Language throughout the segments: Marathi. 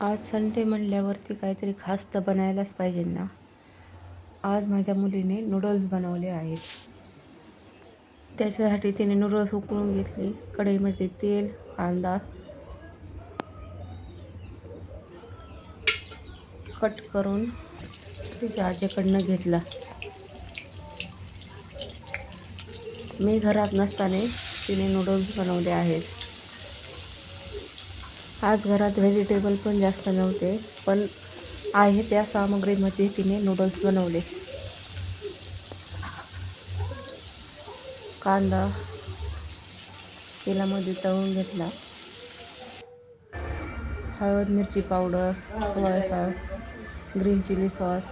आज संडे म्हणल्यावरती काहीतरी खास तर बनायलाच पाहिजे ना. आज माझ्या मुलीने नूडल्स बनवले आहेत. त्याच्यासाठी तिने नूडल्स उकळून घेतले. कढईमध्ये तेल कांदा कट करून तिच्या आजीकडनं घेतला. मी घरात नसताना तिने नूडल्स बनवले आहेत. आज घरात व्हेजिटेबल पण जास्त नव्हते पण आहे त्या सामग्रीमध्ये तिने नूडल्स बनवले. कांदा तेलामध्ये तळून घेतला. हळद मिरची powder soya sauce green chilli sauce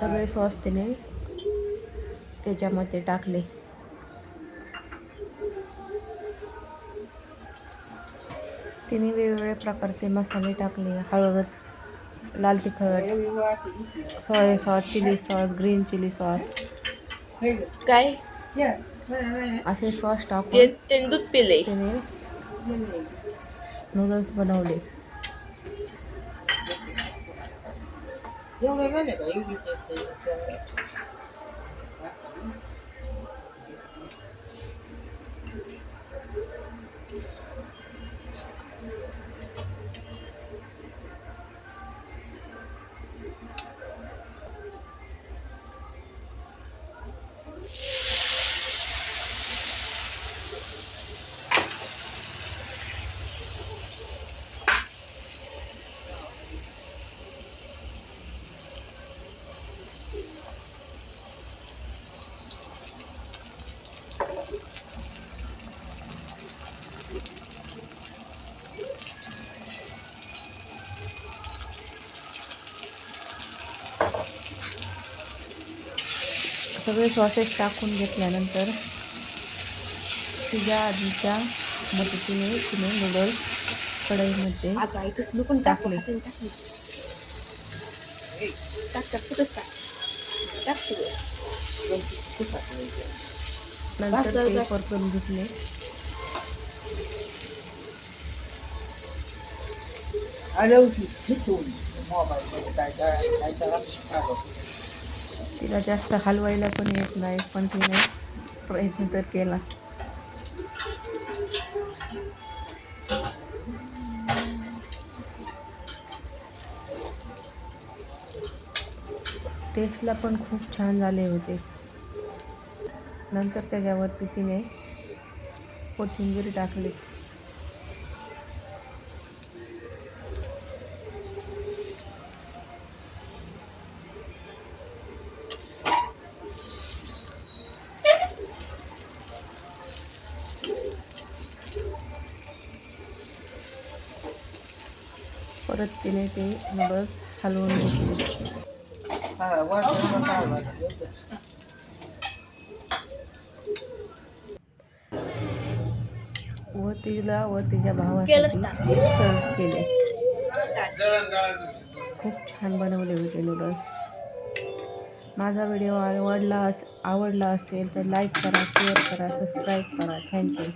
सगळे सॉस तिने त्याच्यामध्ये टाकले. तिने वेगवेगळ्या प्रकारचे मसाले टाकले. हळद लाल तिखट soya sauce chilli sauce green chilli sauce. काय? असे सॉस टाकून ते दूध पिले. तिने नूडल्स बनवले. सगळे सॉसेस टाकून घेतल्यानंतर तिच्या आधीच्या मदतीने तिने नूडल्स कढईमध्ये पण टाकले. टाकले टाक टाक सगळंच टाक टाक सगळं नंतर बस, ते बस. परतून घेतले तिला जास्त हलवायला पण येत नाही पण तिने प्रयत्न तर केला. टेस्टला पण खूप छान झाले होते. नंतर त्याच्यावरती तिने कोथिंबीर टाकली. परत तिने ते नूडल्स हलवून घेतले. व तिला व तिच्या भावासाठी केलं सर्व केले. खूप छान बनवले होते नूडल्स माझा व्हिडिओ आवडला अस आवडला असेल तर लाईक करा शेअर करा सबस्क्राईब करा. थँक्यू